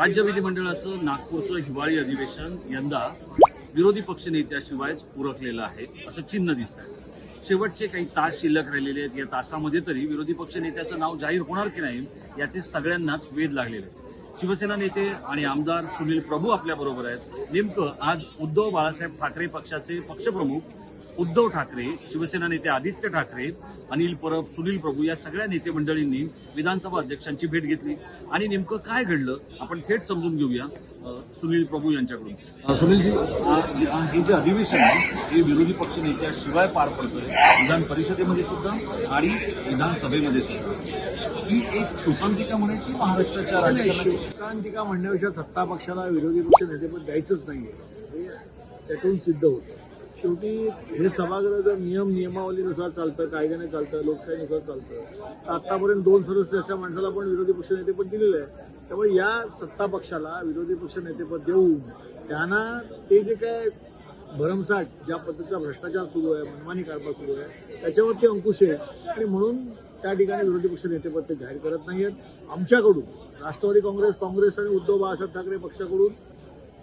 राज्य विधिमंडळाचं नागपूरचं हिवाळी अधिवेशन यंदा विरोधी पक्षनेत्याशिवायच उरकलेलं आहे असं चिन्ह दिसत आहे शेवटचे काही तास शिल्लक राहिलेले आहेत या तासामध्ये तरी विरोधी पक्षनेत्याचं नाव जाहीर होणार की नाही याचे सगळ्यांनाच वेध लागलेले आहे शिवसेना नेते आणि आमदार सुनील प्रभू आपल्याबरोबर आहेत. नेमकं आज उद्धव बाळासाहेब ठाकरे पक्षाचे पक्षप्रमुख उद्धव ठाकरे शिवसेना नेते आदित्य ठाकरे अनिल परब सुनील प्रभू या सगळ्या नेते मंडळींनी विधानसभा अध्यक्षांची भेट घेतली. आणि नेमकं काय घडलं आपण थेट समजून घेऊया सुनील प्रभू यांच्याकडून. सुनीलजी हे जे अधिवेशन आहे हे विरोधी पक्ष नेत्याशिवाय पार पडतोय विधान परिषदेमध्ये सुद्धा आणि विधानसभेमध्ये सुद्धा. ही एक शोकांतिका म्हणायची महाराष्ट्राच्या शोकांतिका म्हणण्यापेक्षा सत्ता पक्षाला विरोधी पक्ष नेतेपद द्यायचंच नाहीये. त्याच्याहून सिद्ध होतं. शेवटी हे सभागृह जर नियम नियमावलीनुसार चालतं कायद्याने चालतं लोकशाहीनुसार चालतं. तर आतापर्यंत दोन सदस्य अशा माणसाला पण विरोधी पक्ष नेतेपद दिलेलं आहे. त्यामुळे या सत्ता पक्षाला विरोधी पक्ष नेतेपद देऊन त्यांना ते जे काय भरमसाठ ज्या पद्धतीचा भ्रष्टाचार सुरू आहे मनमानी कारभार सुरू आहे त्याच्यावरती अंकुश आहे. आणि म्हणून त्या ठिकाणी विरोधी पक्ष नेतेपद ते जाहीर करत नाही आहेत आमच्याकडून राष्ट्रवादी काँग्रेस काँग्रेस आणि उद्धव बाळासाहेब ठाकरे पक्षाकडून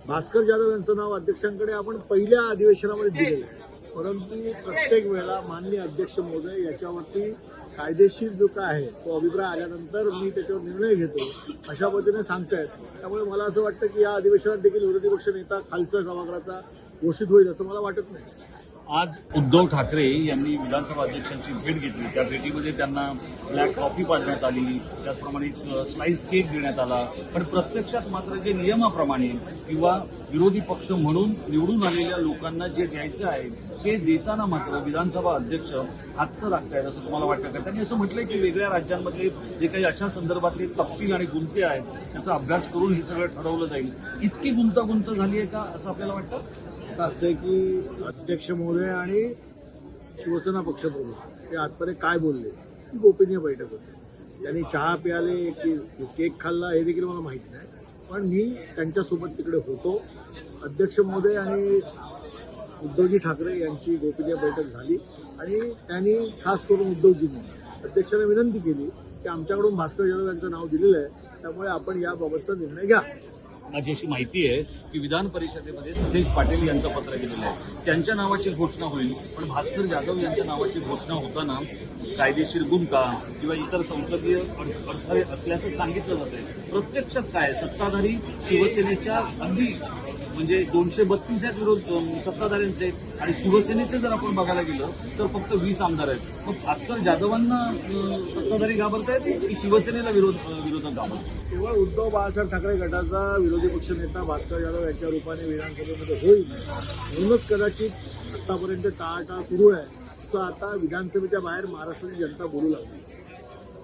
भास्कर जाधव यांचं नाव अध्यक्षांकडे आपण पहिल्या अधिवेशनामध्ये दिलेलं आहे. परंतु प्रत्येक वेळेला माननीय अध्यक्ष महोदय याच्यावरती कायदेशीर जो काय आहे तो अभिप्राय आल्यानंतर मी त्याच्यावर निर्णय घेतो अशा पद्धतीने सांगतायत. त्यामुळे मला असं वाटतं की या अधिवेशनात देखील विरोधी पक्ष नेता खालचा सभागृहाचा घोषित होईल असं मला वाटत नाही. आज उद्धव ठाकरे यांनी विधानसभा अध्यक्षांची भेट घेतली. त्या भेटीमध्ये त्यांना ब्लॅक कॉफी पाजण्यात आली. त्याचप्रमाणे स्लाईस केक देण्यात आला. पण प्रत्यक्षात मात्र जे नियमाप्रमाणे किंवा विरोधी पक्ष म्हणून निवडून आलेल्या लोकांना जे द्यायचं आहे ते देताना मात्र विधानसभा अध्यक्ष हातचं लागतायत असं तुम्हाला वाटतं का? त्यांनी असं म्हटलंय की वेगळ्या राज्यांमधले जे काही अशा संदर्भातले तपशील आणि गुंते आहेत त्याचा अभ्यास करून हे सगळं ठरवलं जाईल. इतकी गुंतागुंत झाली आहे का असं आपल्याला वाटतं? असं आहे की अध्यक्ष महोदय आणि शिवसेना पक्षप्रमुख हे आजपर्यंत काय बोलले? ती गोपनीय बैठक होती. त्यांनी चहा प्याले की केक खाल्ला हे देखील मला माहीत नाही. पण मी त्यांच्यासोबत तिकडे होतो. अध्यक्ष महोदय आणि उद्धवजी ठाकरे यांची गोपनीय बैठक झाली. आणि त्यांनी खास करून उद्धवजींनी अध्यक्षांना विनंती केली की आमच्याकडून भास्कर जाधव यांचं नाव दिलेलं आहे. त्यामुळे आपण याबाबतचा निर्णय घ्या. माझी अशी माहिती आहे की विधान परिषदेमध्ये सतेज पाटील यांचं पत्र गेलेलं आहे. त्यांच्या नावाची घोषणा होईल पण भास्कर जाधव यांच्या नावाची घोषणा होताना कायदेशीर गुंता किंवा इतर संसदीय अड- अडथळे असल्याचं सांगितलं जातंय. प्रत्यक्षात काय सत्ताधारी शिवसेनेच्या अगदी म्हणजे दोनशे बत्तीस आहेत विरोध सत्ताधाऱ्यांचे आणि शिवसेनेचे जर आपण बघायला गेलं तर फक्त वीस आमदार आहेत. मग भास्कर जाधवांना सत्ताधारी घाबरतायत की शिवसेनेला विरोध विरोधक घाबरत केवळ उद्धव बाळासाहेब ठाकरे गटाचा विरोधी पक्षनेता भास्कर जाधव यांच्या रूपाने विधानसभेमध्ये होईल. म्हणूनच कदाचित आतापर्यंत टाळाटाळ सुरू आहे. असं आता विधानसभेच्या बाहेर महाराष्ट्राची जनता बोलू लागली.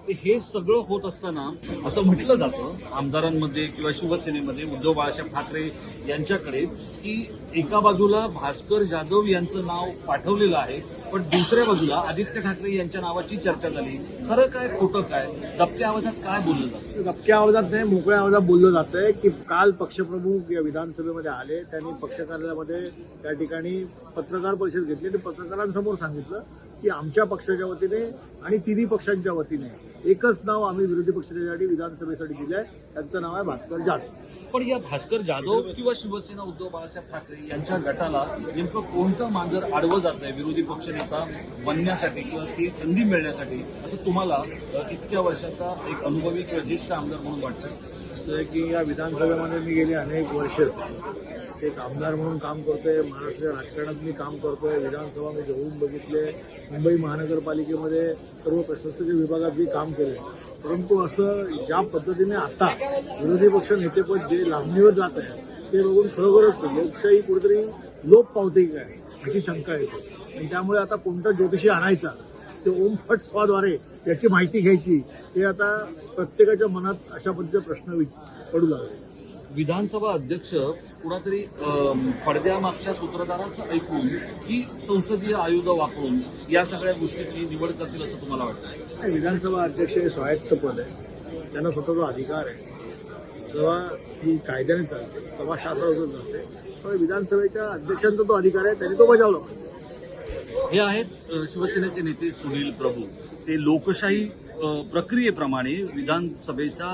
हे सगळं होत असताना असं म्हटलं जातं आमदारांमध्ये किंवा शिवसेनेमध्ये उद्धव बाळासाहेब ठाकरे यांच्याकडे की एका बाजूला भास्कर जाधव यांचं नाव पाठवलेलं आहे पण दुसऱ्या बाजूला आदित्य ठाकरे यांच्या नावाची चर्चा झाली. खरं काय खोटं काय? दबक्या आवाजात काय बोललं जातं? दबक्या आवाजात नाही मोकळ्या आवाजात बोललं जात आहे की काल पक्षप्रमुख या विधानसभेमध्ये आले त्यांनी पक्ष कार्यालयामध्ये त्या ठिकाणी पत्रकार परिषद घेतली आणि पत्रकारांसमोर सांगितलं की आमच्या पक्षाच्या वतीने आणि तिन्ही पक्षांच्या वतीने एकच नाव आम्ही विरोधी पक्षासाठी विधानसभेसाठी दिलंय. त्यांचं नाव आहे भास्कर जाधव. पण या भास्कर जाधव किंवा शिवसेना उद्धव बाळासाहेब ठाकरे यांच्या गटाला नेमकं कोणतं मांजर आडवं जात आहे विरोधी पक्षनेता बनण्यासाठी किंवा ती संधी मिळण्यासाठी? असं तुम्हाला इतक्या वर्षाचा एक अनुभवी किंवा ज्येष्ठ आमदार म्हणून वाटतं आहे की या विधानसभेमध्ये मी गेली अनेक वर्ष एक आमदार म्हणून काम करतोय महाराष्ट्राच्या राजकारणात मी काम करतोय विधानसभा मी जवळून बघितले मुंबई महानगरपालिकेमध्ये सर्व प्रशासकीय विभागात मी काम केले परंतु असं ज्या पद्धतीने आता विरोधी पक्ष नेतेपद जे लांबणीवर जात आहे ते बघून खरोखरच लोकशाही कुठेतरी लोप पावते काय अशी शंका येते. आणि त्यामुळे आता कोणता ज्योतिषी आणायचा ते ओम फट स्वाद्वारे याची माहिती घ्यायची हे आता प्रत्येकाच्या मनात अशा पद्धतीचे प्रश्न पडू लागले. विधानसभा अध्यक्ष कुणातरी पडद्यामागच्या सूत्रधाराचं ऐकून ही संसदीय आयुध वापरून या सगळ्या गोष्टीची निवड करतील असं तुम्हाला वाटतं? विधानसभा अध्यक्ष हे स्वायत्त पद आहे. त्यांना स्वतःचा अधिकार आहे. सभा ही कायद्याने चालते. सभा शासनातून चालते. त्यामुळे विधानसभेच्या अध्यक्षांचा तो अधिकार आहे त्यांनी तो बजावला पाहिजे. हे आहेत शिवसेनेचे नेते सुनील प्रभू. ते लोकशाही प्रक्रियेप्रमाणे विधानसभेचा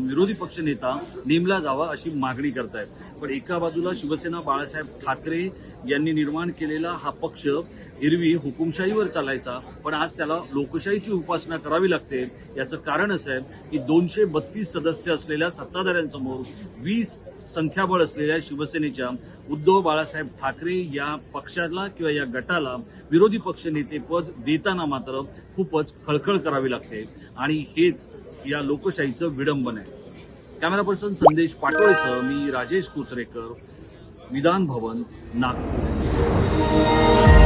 विरोधी पक्षनेता नेमला जावा अशी मागणी करतायत. पण एका बाजूला शिवसेना बाळासाहेब ठाकरे यांनी निर्माण केलेला हा पक्ष एरवी हुकुमशाहीवर चालायचा पण आज त्याला लोकशाहीची उपासना करावी लागते. याचं कारण असं आहे की दोनशे बत्तीस सदस्य असलेल्या सत्ताधाऱ्यांसमोर वीस संख्याबळ असलेल्या शिवसेनेच्या उद्धव बाळासाहेब ठाकरे या पक्षाला किंवा या गटाला विरोधी पक्षनेते पद देताना मात्र खूपच खळखळ करावी लागते. आणि हेच या लोकशाहीचं विडंबन आहे. कॅमेरा पर्सन संदेश पाटोळेसह मी राजेश कुचरेकर विधान भवन नागपूर.